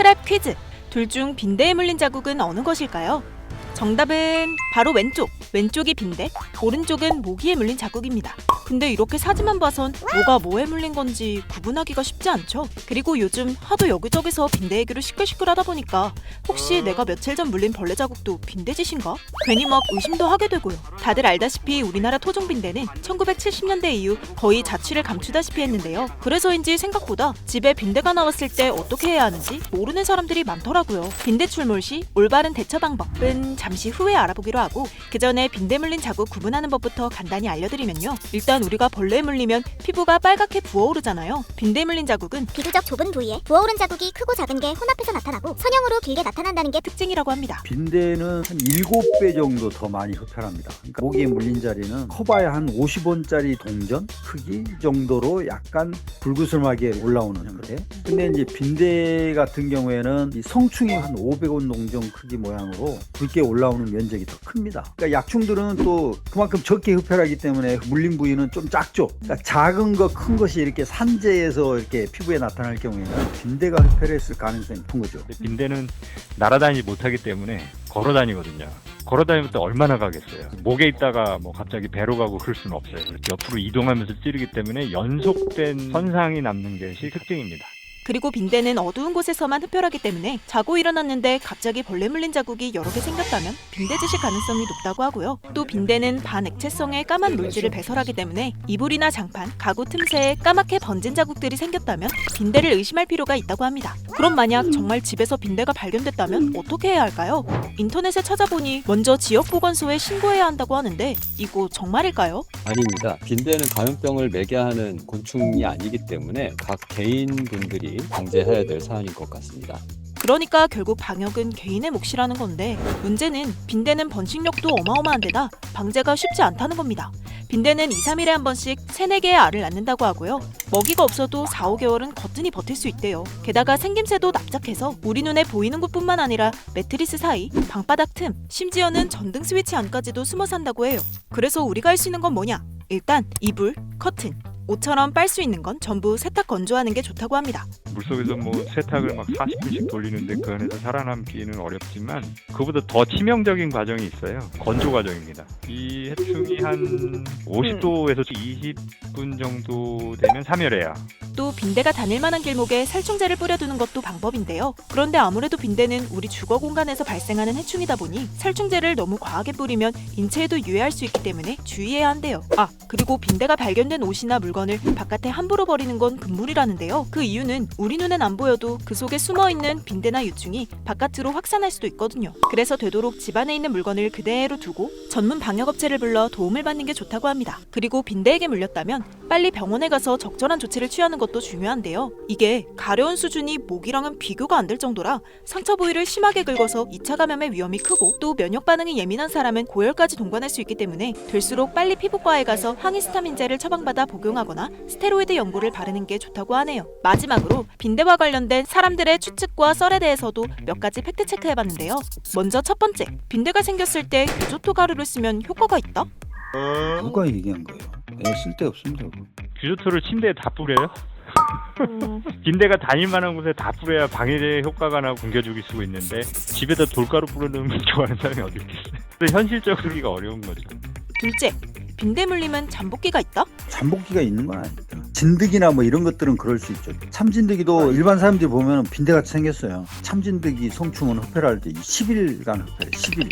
스크랩 퀴즈. 둘 중 빈대에 물린 자국은 어느 것일까요? 정답은 바로 왼쪽. 왼쪽이 빈대, 오른쪽은 모기에 물린 자국입니다. 근데 이렇게 사진만 봐선 뭐가 뭐에 물린 건지 구분하기가 쉽지 않죠. 그리고 요즘 하도 여기저기서 빈대 얘기로 시끌시끌하다 보니까 혹시 내가 며칠 전 물린 벌레 자국도 빈대짓인가? 괜히 막 의심도 하게 되고요. 다들 알다시피 우리나라 토종 빈대는 1970년대 이후 거의 자취를 감추다시피 했는데요. 그래서인지 생각보다 집에 빈대가 나왔을 때 어떻게 해야 하는지 모르는 사람들이 많더라고요. 빈대 출몰 시 올바른 대처 방법은 잠시 후에 알아보기로 하고 그 전에 빈대 물린 자국 구분하는 법부터 간단히 알려드리면요. 일단 우리가 벌레에 물리면 피부가 빨갛게 부어오르잖아요. 빈대 물린 자국은 비교적 좁은 부위에 부어오른 자국이 크고 작은 게 혼합해서 나타나고 선형으로 길게 나타난다는 게 특징이라고 합니다. 빈대는 한 7배 정도 더 많이 흡혈합니다. 그러니까 모기에 물린 자리는 커봐야 한 50원짜리 동전 크기 정도로 약간 불구슬하게 올라오는 형태. 근데 이제 빈대 같은 경우에는 이 성충이 한 500원 동전 크기 모양으로 붉게 올라 오는 면적이 더 큽니다. 그러니까 약충들은 또 그만큼 적게 흡혈하기 때문에 물린 부위는 좀 작죠. 그러니까 작은 거 큰 것이 이렇게 산재에서 이렇게 피부에 나타날 경우에는 빈대가 흡혈했을 가능성이 높은 거죠. 근데 빈대는 날아다니지 못하기 때문에 걸어 다니거든요. 걸어 다니면 또 얼마나 가겠어요. 목에 있다가 뭐 갑자기 배로 가고 그럴 수는 없어요. 이렇게 옆으로 이동하면서 찌르기 때문에 연속된 선상이 남는 것이 특징입니다. 그리고 빈대는 어두운 곳에서만 흡혈하기 때문에 자고 일어났는데 갑자기 벌레 물린 자국이 여러 개 생겼다면 빈대짓일 가능성이 높다고 하고요. 또 빈대는 반액체성의 까만 물질을 배설하기 때문에 이불이나 장판, 가구 틈새에 까맣게 번진 자국들이 생겼다면 빈대를 의심할 필요가 있다고 합니다. 그럼 만약 정말 집에서 빈대가 발견됐다면 어떻게 해야 할까요? 인터넷에 찾아보니 먼저 지역 보건소에 신고해야 한다고 하는데 이거 정말일까요? 아닙니다. 빈대는 감염병을 매개하는 곤충이 아니기 때문에 각 개인분들이 방제해야 될 사안인 것 같습니다. 그러니까 결국 방역은 개인의 몫이라는 건데 문제는 빈대는 번식력도 어마어마한 데다 방제가 쉽지 않다는 겁니다. 빈대는 2, 3일에 한 번씩 3, 4개의 알을 낳는다고 하고요. 먹이가 없어도 4, 5개월은 거뜬히 버틸 수 있대요. 게다가 생김새도 납작해서 우리 눈에 보이는 곳뿐만 아니라 매트리스 사이, 방바닥 틈, 심지어는 전등 스위치 안까지도 숨어 산다고 해요. 그래서 우리가 할 수 있는 건 뭐냐? 일단 이불, 커튼, 옷처럼 빨 수 있는 건 전부 세탁 건조하는 게 좋다고 합니다. 물속에서 뭐 세탁을 막 40분씩 돌리는데 그 안에서 살아남기는 어렵지만 그보다 더 치명적인 과정이 있어요. 건조 과정입니다. 이 해충이 한 50도에서 20분 정도 되면 사멸해 요. 또 빈대가 다닐 만한 길목에 살충제를 뿌려두는 것도 방법인데요. 그런데 아무래도 빈대는 우리 주거 공간에서 발생하는 해충이다 보니 살충제를 너무 과하게 뿌리면 인체에도 유해할 수 있기 때문에 주의해야 한대요. 아, 그리고 빈대가 발견된 옷이나 물건을 바깥에 함부로 버리는 건 금물이라는데요. 그 이유는 우리 눈엔 안 보여도 그 속에 숨어 있는 빈대나 유충이 바깥으로 확산할 수도 있거든요. 그래서 되도록 집 안에 있는 물건을 그대로 두고 전문 방역업체를 불러 도움을 받는 게 좋다고 합니다. 그리고 빈대에게 물렸다면 빨리 병원에 가서 적절한 조치를 취하는 것도 중요한데요. 이게 가려운 수준이 목이랑은 비교가 안 될 정도라 상처 부위를 심하게 긁어서 2차 감염의 위험이 크고 또 면역 반응이 예민한 사람은 고열까지 동반할 수 있기 때문에 될수록 빨리 피부과에 가서 항히스타민제를 처방받아 복용하거나 스테로이드 연고를 바르는 게 좋다고 하네요. 마지막으로 빈대와 관련된 사람들의 추측과 썰에 대해서도 몇 가지 팩트 체크해봤는데요. 먼저 첫 번째, 빈대가 생겼을 때 규조토 가루를 쓰면 효과가 있다? 누가 얘기한 거예요? 애 쓸데없습니다. 그거. 규조토를 침대에 다 뿌려요? 빈대가 다닐 만한 곳에 다 뿌려야 방해제 효과가 나고 굶겨 죽일 수 있는데 집에다 돌가루 뿌려놓으면 좋아하는 사람이 어디 있겠어요? 근데 현실적으로 하기가 어려운 거죠. 둘째, 빈대 물리면 잠복기가 있다? 잠복기가 있는 건 아닙니다. 진드기나 뭐 이런 것들은 그럴 수 있죠. 참진드기도 일반 사람들이 보면 빈대같이 생겼어요. 참진드기 성충은 흡혈할 때 10일간 흡혈해. 10일.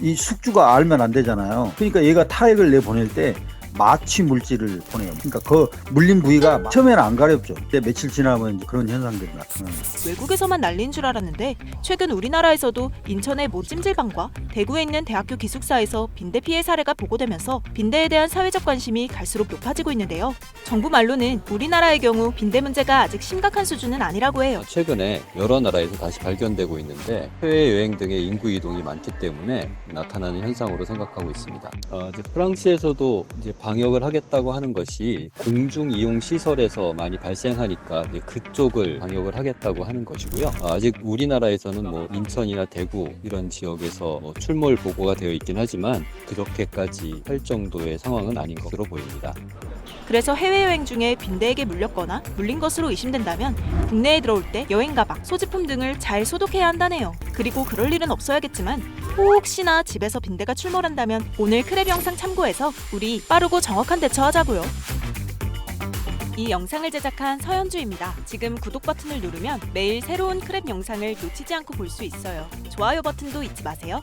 이 숙주가 알면 안 되잖아요. 그러니까 얘가 타액을 내보낼 때 마취 물질을 보내요. 그러니까 그 물린 부위가 처음에는 안 가렵죠. 근데 며칠 지나면 이제 그런 현상들이 나타납니다. 외국에서만 난리인 줄 알았는데 최근 우리나라에서도 인천의 모 찜질방과 대구에 있는 대학교 기숙사에서 빈대 피해 사례가 보고되면서 빈대에 대한 사회적 관심이 갈수록 높아지고 있는데요. 정부 말로는 우리나라의 경우 빈대 문제가 아직 심각한 수준은 아니라고 해요. 최근에 여러 나라에서 다시 발견되고 있는데 해외 여행 등의 인구 이동이 많기 때문에 나타나는 현상으로 생각하고 있습니다. 어, 이제 프랑스에서도 이제 방역을 하겠다고 하는 것이 공중 이용 시설에서 많이 발생하니까 그쪽을 방역을 하겠다고 하는 것이고요. 아, 아직 우리나라에서는 뭐 인천이나 대구 이런 지역에서 뭐 출몰 보고가 되어 있긴 하지만 그렇게까지 할 정도의 상황은 아닌 것으로 보입니다. 그래서 해외여행 중에 빈대에게 물렸거나 물린 것으로 의심된다면 국내에 들어올 때 여행 가방, 소지품 등을 잘 소독해야 한다네요. 그리고 그럴 일은 없어야겠지만 혹시나 집에서 빈대가 출몰한다면 오늘 크랩 영상 참고해서 우리 빠르고 정확한 대처하자고요. 이 영상을 제작한 서현주입니다. 지금 구독 버튼을 누르면 매일 새로운 크랩 영상을 놓치지 않고 볼 수 있어요. 좋아요 버튼도 잊지 마세요.